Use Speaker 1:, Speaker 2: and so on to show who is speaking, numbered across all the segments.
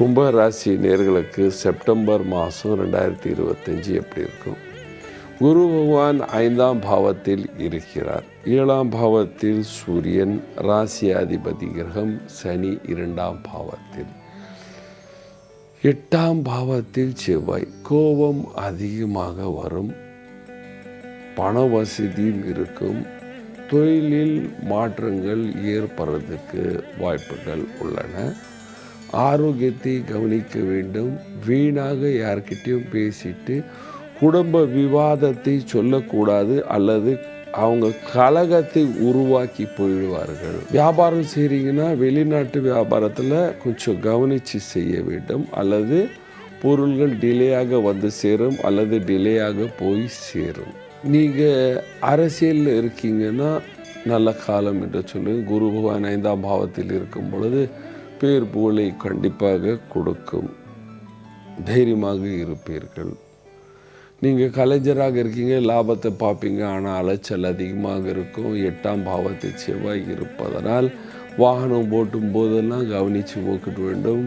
Speaker 1: கும்ப ராசி நேர்களுக்கு செப்டம்பர் மாதம் ரெண்டாயிரத்தி இருபத்தஞ்சி எப்படி இருக்கும்? குரு பகவான் ஐந்தாம் பாவத்தில் இருக்கிறார். ஏழாம் பாவத்தில் சூரியன் ராசியாதிபதி கிரகம் சனி இரண்டாம் பாவத்தில். எட்டாம் பாவத்தில் செவ்வாய். கோபம் அதிகமாக வரும். பண வசதியும் இருக்கும். தொழிலில் மாற்றங்கள் ஏற்படுறதுக்கு வாய்ப்புகள் உள்ளன. ஆரோக்கியத்தை கவனிக்க வேண்டும். வீணாக யார்கிட்டையும் பேசிட்டு குடும்ப விவாதத்தை சொல்லக்கூடாது அல்லது அவங்க கழகத்தை உருவாக்கி போயிடுவார்கள். வியாபாரம் செய்கிறீங்கன்னா வெளிநாட்டு வியாபாரத்தில் கொஞ்சம் கவனித்து செய்ய வேண்டும். அல்லது பொருள்கள் டிலேயாக வந்து சேரும் அல்லது டிலேயாக போய் சேரும். நீங்கள் அரசியலில் இருக்கீங்கன்னா நல்ல காலம் என்று சொல்லுங்கள் குரு பகவான் ஐந்தாம் பாவத்தில் இருக்கும் பொழுது பேர் புகழை கண்டிப்பாக கொடுக்கும். தைரியமாக இருப்பீர்கள். நீங்கள் கலைஞராக இருக்கீங்க லாபத்தை பார்ப்பீங்க ஆனால் அலைச்சல் அதிகமாக இருக்கும். எட்டாம் பாவத்தை செவ்வாய் இருப்பதனால் வாகனம் ஓட்டும் போதெல்லாம் கவனித்து போக்கிட வேண்டும்.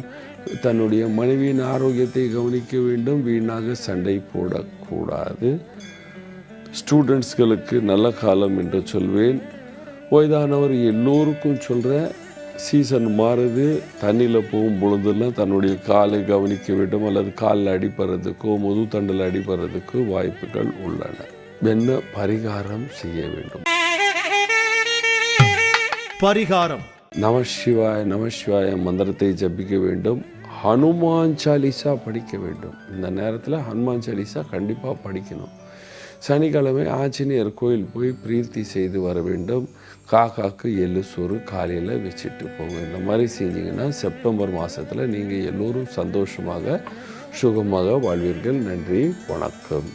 Speaker 1: தன்னுடைய மனைவியின் ஆரோக்கியத்தை கவனிக்க வேண்டும். வீணாக சண்டை போடக்கூடாது. ஸ்டூடெண்ட்ஸ்களுக்கு நல்ல காலம் என்று சொல்வேன். வயதானவர் எல்லோருக்கும் சொல்கிற சீசன் மாறுது தண்ணியில் போகும் பொழுதெல்லாம் தன்னுடைய காலை கவனிக்க வேண்டும் அல்லது காலில் அடிப்படுறதுக்கோ முது தண்டில் அடிப்படுறதுக்கோ வாய்ப்புகள் உள்ளன. என்ன பரிகாரம் செய்ய வேண்டும்?
Speaker 2: பரிகாரம்.
Speaker 1: நமசிவாய நமசிவாய மந்திரத்தை ஜபிக்க வேண்டும். ஹனுமான் சாலிசா படிக்க வேண்டும். இந்த நேரத்தில் ஹனுமான் சாலிசா கண்டிப்பாக படிக்கணும். சனிக்கிழமை ஆஞ்சநேயர் கோயில் போய் பிரீத்தி செய்து வர வேண்டும். காக்காக்கு எள்ளு சோறு காலையில் வச்சுட்டு போங்க. இந்த மாதிரி செஞ்சீங்கன்னா செப்டம்பர் மாதத்தில் நீங்கள் எல்லோரும் சந்தோஷமாக சுகமாக வாழ்வீர்கள். நன்றி வணக்கம்.